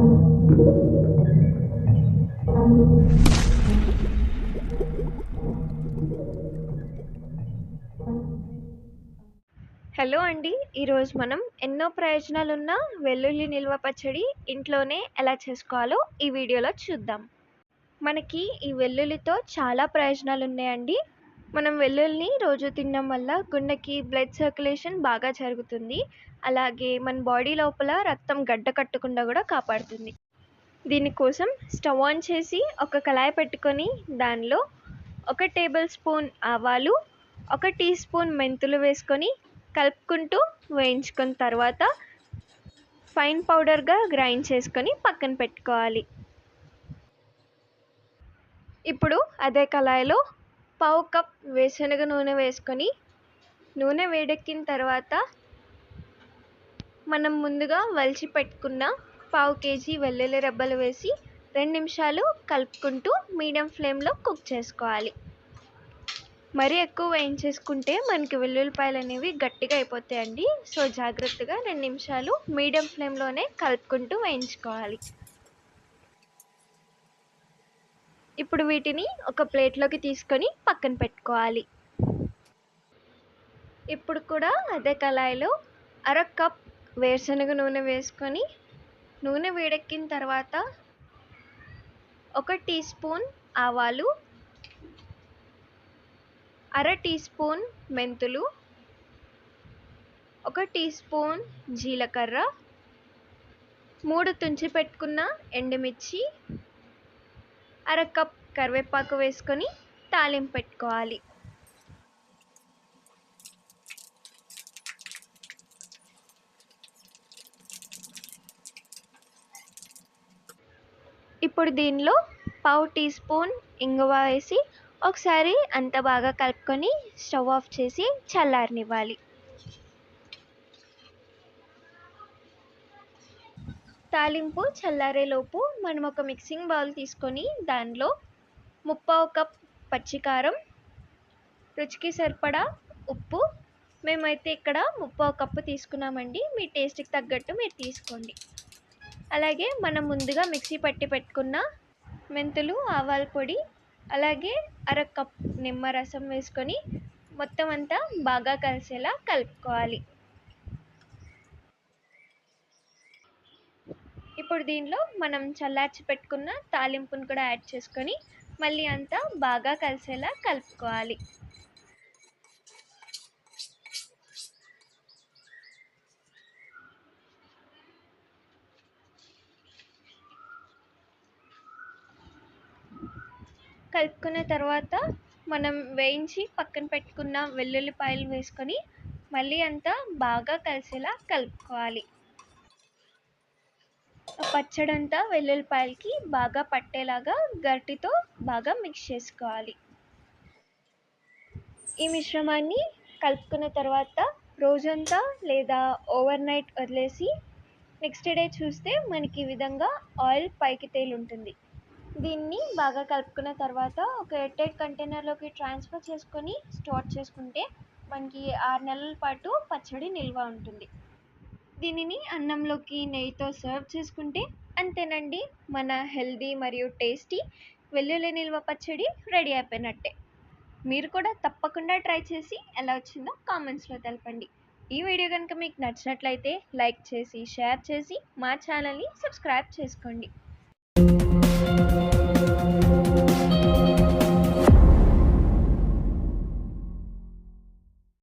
Hello అండి ఈరోజు మనం ఎన్నో ప్రయోజనాలు ఉన్న వెల్లుల్లి నిల్వ పచ్చడి ఇంట్లోనే ఎలా చేసుకోవాలో ఈ వీడియోలో చూద్దాం. మనకి ఈ వెల్లుల్లితో చాలా ప్రయోజనాలు ఉన్నాయండి మనం వెల్లుల్లిని రోజు తినడం వల్ల గుండెకి బ్లడ్ సర్క్యులేషన్ బాగా జరుగుతుంది. అలాగే మన బాడీ లోపల రక్తం గడ్డ కట్టకుండా కూడా కాపాడుతుంది. దీనికోసం స్టవ్ ఆన్ చేసి ఒక కళాయి పెట్టుకొని దానిలో ఒక టేబుల్ స్పూన్ ఆవాలు ఒక టీ స్పూన్ మెంతులు వేసుకొని కలుపుకుంటూ వేయించుకున్న తర్వాత ఫైన్ పౌడర్గా గ్రైండ్ చేసుకొని పక్కన పెట్టుకోవాలి. ఇప్పుడు అదే కళాయిలో పావు కప్ వేరుశనగ నూనె వేసుకొని నూనె వేడెక్కిన తర్వాత మనం ముందుగా వలిచి పెట్టుకున్న పావు కేజీ వెల్లుల్లి రెబ్బలు వేసి రెండు నిమిషాలు కలుపుకుంటూ మీడియం ఫ్లేమ్లో కుక్ చేసుకోవాలి. మరీ ఎక్కువ వేయించేసుకుంటే మనకి వెల్లుల్లిపాయలు అనేవి గట్టిగా అయిపోతాయండి. సో జాగ్రత్తగా రెండు నిమిషాలు మీడియం ఫ్లేమ్లోనే కలుపుకుంటూ వేయించుకోవాలి. ఇప్పుడు వీటిని ఒక ప్లేట్లోకి తీసుకొని పక్కన పెట్టుకోవాలి. ఇప్పుడు కూడా అదే కళాయిలో అర కప్ వేరుశనగ నూనె వేసుకొని నూనె వేడెక్కిన తర్వాత ఒక టీ స్పూన్ ఆవాలు అర టీ స్పూన్ మెంతులు ఒక టీ స్పూన్ జీలకర్ర మూడు తుంచి పెట్టుకున్న ఎండుమిర్చి అర కప్ కరివేపాకు వేసుకొని తాలింపు పెట్టుకోవాలి. ఇప్పుడు దీనిలో పావు టీ స్పూన్ ఇంగువ వేసి ఒకసారి అంత బాగా కలుపుకొని స్టవ్ ఆఫ్ చేసి చల్లారనివ్వాలి. తాలింపు చల్లారేలోపు మనం ఒక మిక్సింగ్ బౌల్ తీసుకొని దానిలో ముప్పావు కప్ పచ్చికారం రుచికి సరిపడా ఉప్పు. మేమైతే ఇక్కడ ముప్పావు కప్పు తీసుకున్నామండి. మీ టేస్ట్కి తగ్గట్టు మీరు తీసుకోండి. అలాగే మనం ముందుగా మిక్సీ పట్టి పెట్టుకున్న మెంతులు ఆవాల పొడి అలాగే అర కప్ నిమ్మరసం వేసుకొని మొత్తం అంతా బాగా కలిసేలా కలుపుకోవాలి. ఇప్పుడు దీనిలో మనం చల్లార్చి పెట్టుకున్న తాలింపును కూడా యాడ్ చేసుకొని మళ్ళీ అంతా బాగా కలిసేలా కలుపుకోవాలి. కలుపుకున్న తర్వాత మనం వేయించి పక్కన పెట్టుకున్న వెల్లుల్లిపాయలు వేసుకొని మళ్ళీ అంతా బాగా కలిసేలా కలుపుకోవాలి. పచ్చడి అంతా వెల్లుల్లిపాయలకి బాగా పట్టేలాగా గరిటితో బాగా మిక్స్ చేసుకోవాలి. ఈ మిశ్రమాన్ని కలుపుకున్న తర్వాత రోజంతా లేదా ఓవర్ నైట్ వదిలేసి నెక్స్ట్ డే చూస్తే మనకి ఈ విధంగా ఆయిల్ పైకి తేలుంటుంది. దీన్ని బాగా కలుపుకున్న తర్వాత ఒక ఎయిర్టైట్ కంటైనర్లోకి ట్రాన్స్ఫర్ చేసుకొని స్టోర్ చేసుకుంటే మనకి ఆరు నెలల పాటు పచ్చడి నిల్వ ఉంటుంది. దీనిని అన్నంలోకి నెయ్యితో సర్వ్ చేసుకుంటే అంతేనండి. మన హెల్దీ మరియు టేస్టీ వెల్లుల్లి నిల్వ పచ్చడి రెడీ అయిపోయినట్టే. మీరు కూడా తప్పకుండా ట్రై చేసి ఎలా వచ్చిందో కామెంట్స్లో తెలపండి. ఈ వీడియో కనుక మీకు నచ్చినట్లయితే లైక్ చేసి షేర్ చేసి మా ఛానల్ని సబ్స్క్రైబ్ చేసుకోండి.